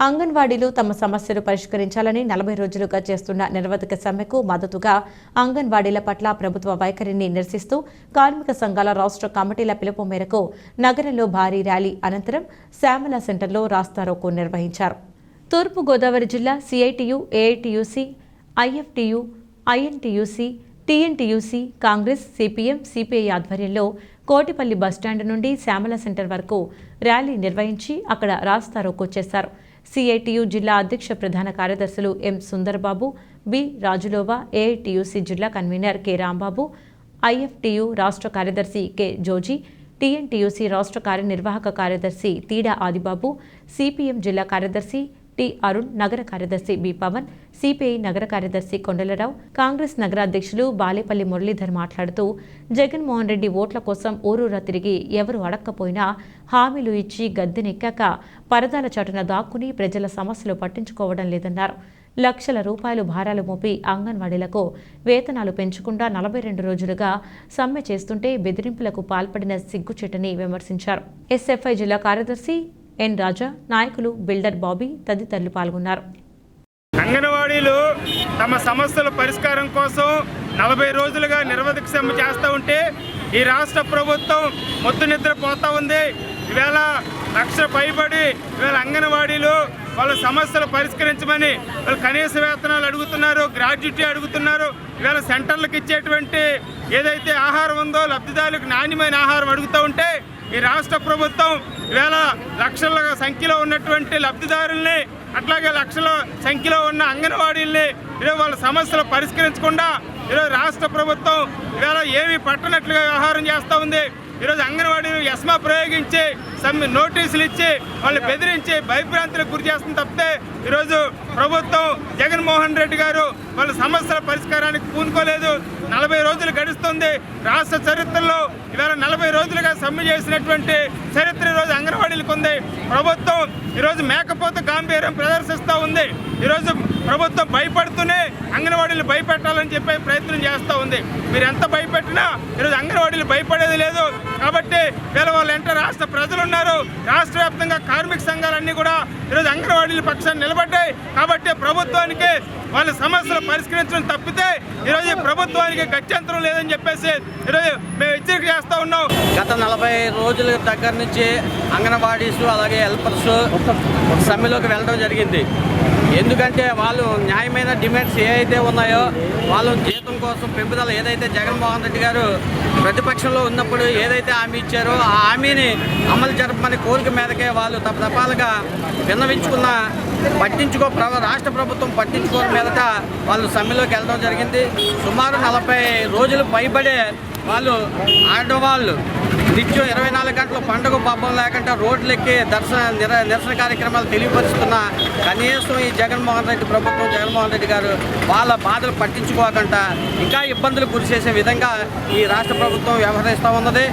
అంగన్వాడీలు తమ సమస్యలు పరిష్కరించాలని నలభై రోజులుగా చేస్తున్న నిరవధిక సమ్మెకు మద్దతుగా అంగన్వాడీల పట్ల ప్రభుత్వ వైఖరిని నిరసిస్తూ కార్మిక సంఘాల రాష్ట్ర కమిటీల పిలుపు మేరకు నగరంలో భారీ ర్యాలీ అనంతరం శ్యామల సెంటర్లో రాస్తారోకో నిర్వహించారు. తూర్పుగోదావరి జిల్లా CITU AITUC IFTU INTUC TNTUC Congress CPM CPI ఆధ్వర్యంలో కోటిపల్లి బస్టాండ్ నుండి శ్యామల సెంటర్ వరకు ర్యాలీ నిర్వహించి అక్కడ రాస్తారోకో చేశారు. సిఐటియు జిల్లా అధ్యక్ష ప్రధాన కార్యదర్శులు M Sundarbabu B Rajulova AITUC జిల్లా కన్వీనర్ కె రాంబాబు ఐఎఫ్టియు రాష్ట్ర కార్యదర్శి కె జోజీ టీఎన్టీయూసీ రాష్ట్ర కార్యనిర్వాహక కార్యదర్శి తీడా ఆదిబాబు సిపిఎం జిల్లా కార్యదర్శి టి అరుణ్ నగర కార్యదర్శి బి పవన్ సిపిఐ నగర కార్యదర్శి కొండలరావు కాంగ్రెస్ నగరాధ్యక్షులు బాలేపల్లి మురళీధర్ మాట్లాడుతూ జగన్మోహన్ రెడ్డి ఓట్ల కోసం ఊరూరా తిరిగి ఎవరు అడక్కపోయినా హామీలు ఇచ్చి గద్దెనెక్కాక పరదాల చాటున దాక్కుని ప్రజల సమస్యలు పట్టించుకోవడం లేదన్నారు. లక్షల రూపాయలు భారాలు మోపి అంగన్వాడీలకు వేతనాలు పెంచకుండా నలభై రెండు రోజులుగా సమ్మె చేస్తుంటే బెదిరింపులకు పాల్పడిన సిగ్గుచేటని విమర్శించారు. ఎస్ఎఫ్ఐ జిల్లా కార్యదర్శి ఎన్ రాజా నాయకులు బిల్డర్ బాబీ తదితరులు పాల్గొన్నారు. అంగన్వాడీలు తమ సమస్యల పరిష్కారం కోసం నలభై రోజులుగా నిరవధిక సమ్మె చేస్తూ ఉంటే ఈ రాష్ట్ర ప్రభుత్వం మొత్తు నిద్ర పోతా ఉంది. ఈవేళ లక్ష పైబడి ఈవేళ అంగన్వాడీలు వాళ్ళ సమస్యలు పరిష్కరించమని వాళ్ళు కనీస వేతనాలు అడుగుతున్నారు గ్రాడ్యుటీ అడుగుతున్నారు. ఈవేళ సెంటర్లకు ఇచ్చేటువంటి ఏదైతే ఆహారం ఉందో లబ్ధిదారులకు నాణ్యమైన ఆహారం అడుగుతూ ఉంటే ఈ రాష్ట్ర ప్రభుత్వం ఈవేళ లక్షల సంఖ్యలో ఉన్నటువంటి లబ్ధిదారుల్ని అట్లాగే లక్షల సంఖ్యలో ఉన్న అంగన్వాడీల్ని ఈరోజు వాళ్ళ సమస్యలు పరిష్కరించకుండా ఈరోజు రాష్ట్ర ప్రభుత్వం ఇవాళ ఏమి పట్టనట్లుగా వ్యవహారం చేస్తూ ఉంది. ఈరోజు అంగన్వాడీలు ఎస్మా ప్రయోగించి సమ్మె నోటీసులు ఇచ్చి వాళ్ళు బెదిరించి భయభ్రాంతులకు గురి చేస్తుంది తప్పితే ఈరోజు ప్రభుత్వం జగన్మోహన్ రెడ్డి గారు వాళ్ళ సమస్యల పరిష్కారానికి పూనుకోలేదు. నలభై రోజులు గడుస్తుంది. రాష్ట్ర చరిత్రలో ఇవాళ నలభై రోజులుగా సమ్మె చేసినటువంటి చరిత్ర ఈరోజు అంగన్వాడీలకు ఉంది. ప్రభుత్వం ఈరోజు మేకపోత గాంభీర్యం ప్రదర్శిస్తూ ఉంది. ఈరోజు ప్రభుత్వం భయపడుతూనే అంగన్వాడీలు భయపెట్టాలని చెప్పే ప్రయత్నం చేస్తూ ఉంది. మీరు ఎంత భయపెట్టినా ఈరోజు అంగన్వాడీలు భయపడేది లేదు. కాబట్టి వీళ్ళ వాళ్ళ వెంట రాష్ట్ర ప్రజలు ఉన్నారు. రాష్ట్ర వ్యాప్తంగా కార్మిక సంఘాలన్నీ కూడా ఈరోజు అంగన్వాడీల పక్షాన్ని నిలబడ్డాయి. కాబట్టి ప్రభుత్వానికి వాళ్ళ సమస్యలు పరిష్కరించడం తప్పితే ఈరోజు ప్రభుత్వానికి గత్యంతరం లేదని చెప్పేసి ఈరోజు మేము హెచ్చరిక చేస్తూ ఉన్నాం. గత నలభై రోజుల దగ్గర నుంచి అంగన్వాడీస్ అలాగే హెల్పర్స్ సమ్మెలోకి వెళ్ళడం జరిగింది. ఎందుకంటే వాళ్ళు న్యాయమైన డిమాండ్స్ ఏవైతే ఉన్నాయో వాళ్ళు జీతం కోసం పెంపుదల ఏదైతే జగన్మోహన్ రెడ్డి గారు ప్రతిపక్షంలో ఉన్నప్పుడు ఏదైతే హామీ ఇచ్చారో ఆ హామీని అమలు జరపమని కోరిక మీదకే వాళ్ళు తపతపాలుగా విన్నవించుకున్న పట్టించుకో ప్ర- రాష్ట్ర ప్రభుత్వం పట్టించుకోవడం మీదట వాళ్ళు సమ్మెలోకి వెళ్ళడం జరిగింది. సుమారు నలభై రోజులు పైబడే వాళ్ళు ఆడవాళ్ళు నిత్యం ఇరవై నాలుగు గంటలు పండుగ పబ్బం లేకుండా రోడ్లెక్కి దర్శన నిర- నిరసన కార్యక్రమాలు తెలియపరుస్తున్న కనీసం ఈ జగన్మోహన్ రెడ్డి ప్రభుత్వం జగన్మోహన్ రెడ్డి గారు వాళ్ళ బాధలు పట్టించుకోకుండా ఇంకా ఇబ్బందులు గురి చేసే విధంగా ఈ రాష్ట్ర ప్రభుత్వం వ్యవహరిస్తూ ఉన్నది.